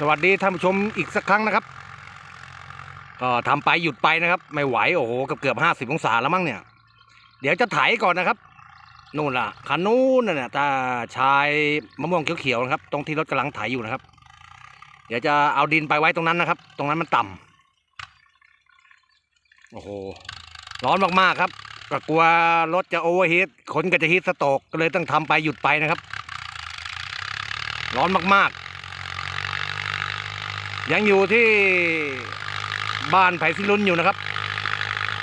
สวัสดีท่านผู้ชมอีกสักครั้งนะครับ ก็ทำไปหยุดไปนะครับ ไม่ไหวโอ้โหกือบเกือบห้าสิบองศาแล้วมั้งเนี่ย เดี๋ยวจะไถก่อนนะครับนู่นล่ะคันนู้นน่ะตาชายมะม่วงเขียวๆนะครับ ตรงที่รถกำลังไถอยู่นะครับ เดี๋ยวจะเอาดินไปไว้ตรงนั้นนะครับ ตรงนั้นมันต่ำโอ้โหร้อนมากๆครับก็กลัวรถจะโอเวอร์ฮีทคนก็จะฮีทสโตกก็เลยต้องทำไปหยุดไปนะครับ ร้อนมากๆ ยังอยู่ที่บ้านไผ่สิลุนอยู่นะครับ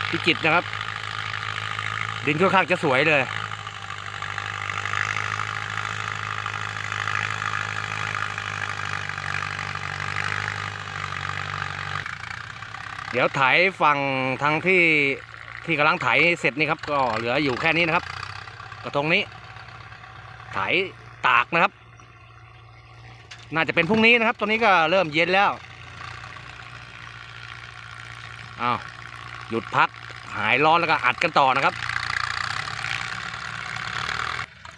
พิจิตนะครับ ดินค่อนข้างจะสวยเลยเดี๋ยวไถฝั่งทางที่ที่กำลังไถเสร็จนี่ครับ ก็เหลืออยู่แค่นี้นะครับก็ตรงนี้ ไถตากนะครับ น่าจะเป็นพรุ่งนี้นะครับ ตอนนี้ก็เริ่มเย็นแล้วอ้าวหยุดพักหายร้อนแล้วก็อัดกันต่อนะครับ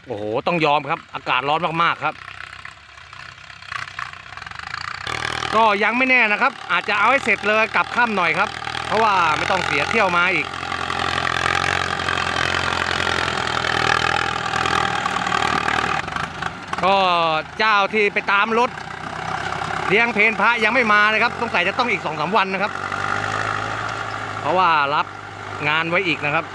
โอ้โห ต้องยอมครับ อากาศร้อนมากๆครับ ก็ยังไม่แน่นะครับ อาจจะเอาให้เสร็จเลยกลับค่ำหน่อยครับ เพราะว่าไม่ต้องเสียเที่ยวมาอีก ก็เจ้าที่ไปตามรถเลี้ยงเพนพระยังไม่มานะครับต้องใส่จะต้องอีกสองสามวันนะครับ เพราะว่ารับงานไว้อีกนะครับ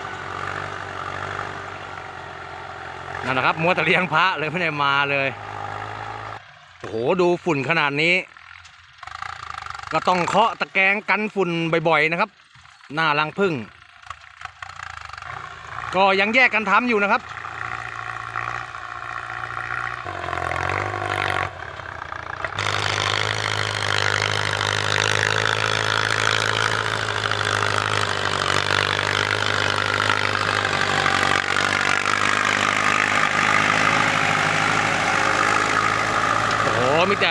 นั่นนะครับมัวแต่เลี้ยงพระเลยไม่ได้มาเลยโอ้โหดูฝุ่นขนาดนี้ ก็ต้องเคาะตะแกรงกันฝุ่นบ่อยๆนะครับ หน้ารังพึ่ง ก็ยังแยกกันทำอยู่นะครับ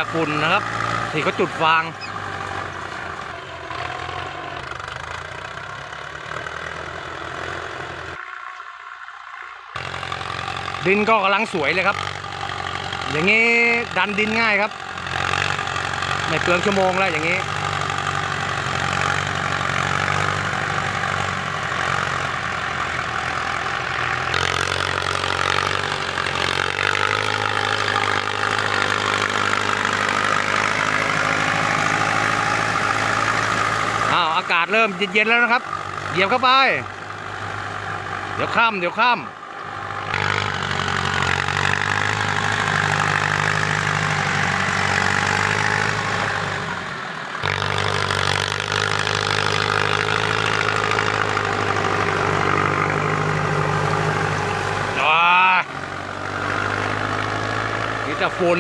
ากฝุ่นนะครับ ที่เขาจุดฟางดินก็กำลังสวยเลยครับ อย่างนี้ดันดินง่ายครับ ไม่เปลืองชั่วโมงแล้วอย่างนี้ อ้าวอากาศเริ่มเย็นๆแล้วนะครับ เหยียบเข้าไป เดี๋ยวข้ามเดี๋ยวข้ามว้านี่ฝุ่น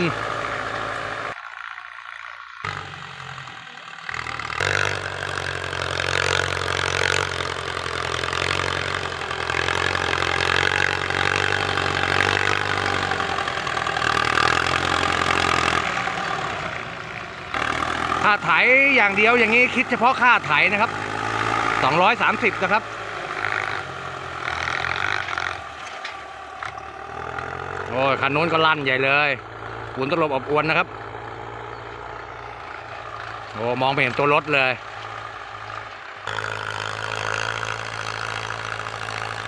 ค่าไถอย่างเดียวอย่างนี้คิดเฉพาะค่าไถนะครับ 230 นะครับโอ้ยคันนู้นก็ลั่นใหญ่เลยฝุ่นตลบอบอวนนะครับโอ้มองไม่เห็นตัวรถเลย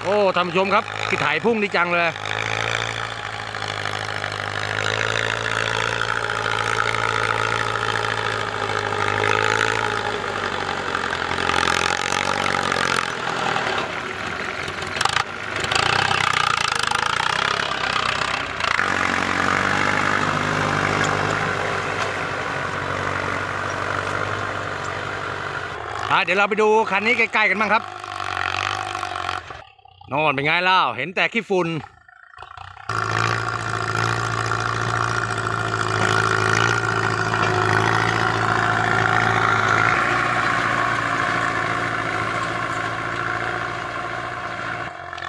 โอ้ท่านผู้ชมครับที่ถ่ายพุ่งดีจังเลย เดี๋ยวเราไปดูคันนี้ใกล้ๆกันบ้างครับน่นเป็นไงเล่าเห็นแต่ขี้ฝุ่น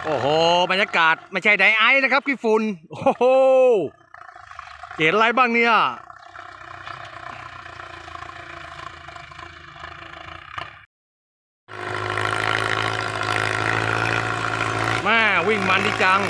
โอ้โห บรรยากาศไม่ใช่ไดไอซ์นะครับขี้ฝุ่นโอ้โห เห็นอะไรบ้างเนี่ย แม่ วิ่งมันดีจัง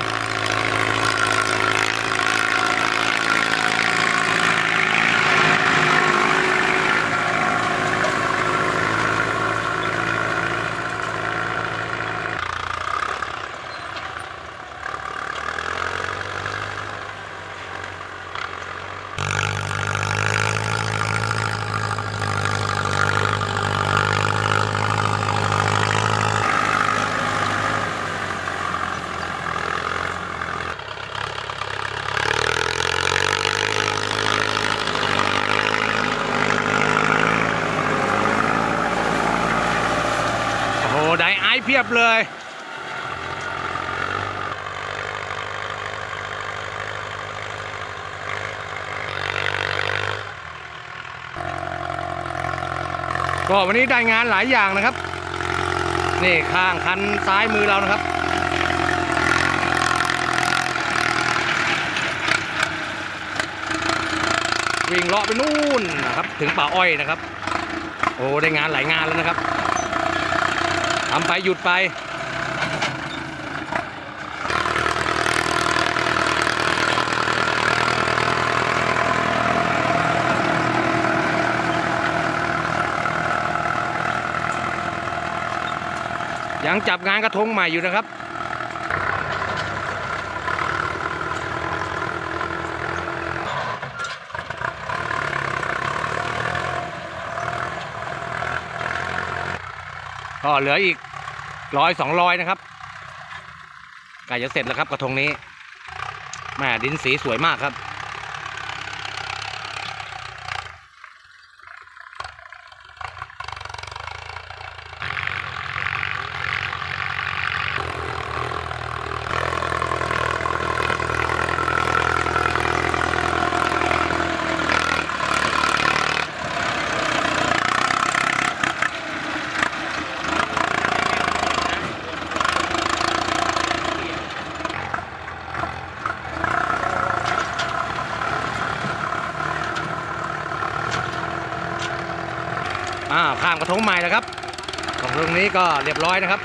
ยบเลยก็วันนี้ได้งานหลายอย่างนะครับ นี่ข้างคันซ้ายมือเรานะครับ วิ่งเลาะไปนู่นนะครับ ถึงป่าอ้อยนะครับ โอ้ได้งานหลายงานแล้วนะครับ ทำไปหยุดไป ยังจับงานกระทงใหม่อยู่นะครับ ก็เหลืออีกร้อยสองร้อยนะครับใกล้จะเสร็จแล้วครับกระทงนี้แม่ดินสีสวยมากครับ ทงใหม่แล้วครับกระทงนี้ก็เรียบร้อยนะครับ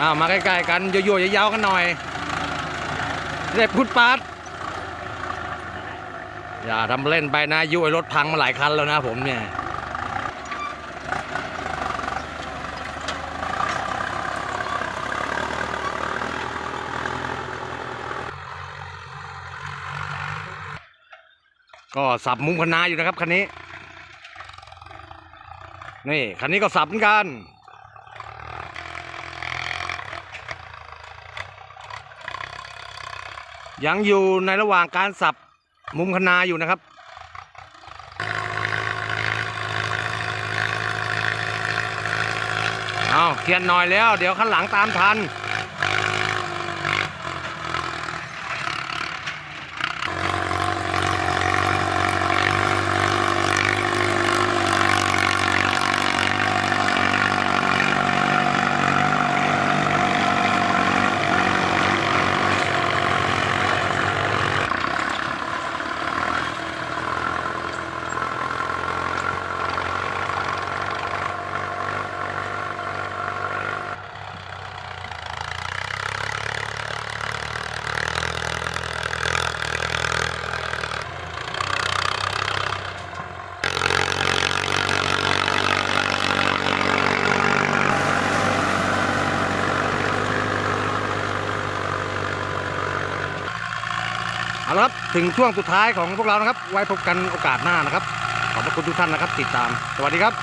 อ้าวมาใกล้ๆกันยั่วๆยาวๆกันหน่อยเรียบพุดปาดอย่าทำเล่นไปนะยุ้ยรถพังมาหลายคันแล้วนะผมเนี่ยก็สับมุมคณาอยู่นะครับคันนี้ นี่คันนี้ก็สับเหมือนกัน ยังอยู่ในระหว่างการสับมุมคณาอยู่นะครับเอาเขียนหน่อยแล้ว เดี๋ยวข้างหลังตามทัน เอาละครับถึงช่วงสุดท้ายของพวกเรานะครับ ไว้พบกันโอกาสหน้านะครับ ขอบพระคุณทุกท่านนะครับ ติดตาม สวัสดีครับ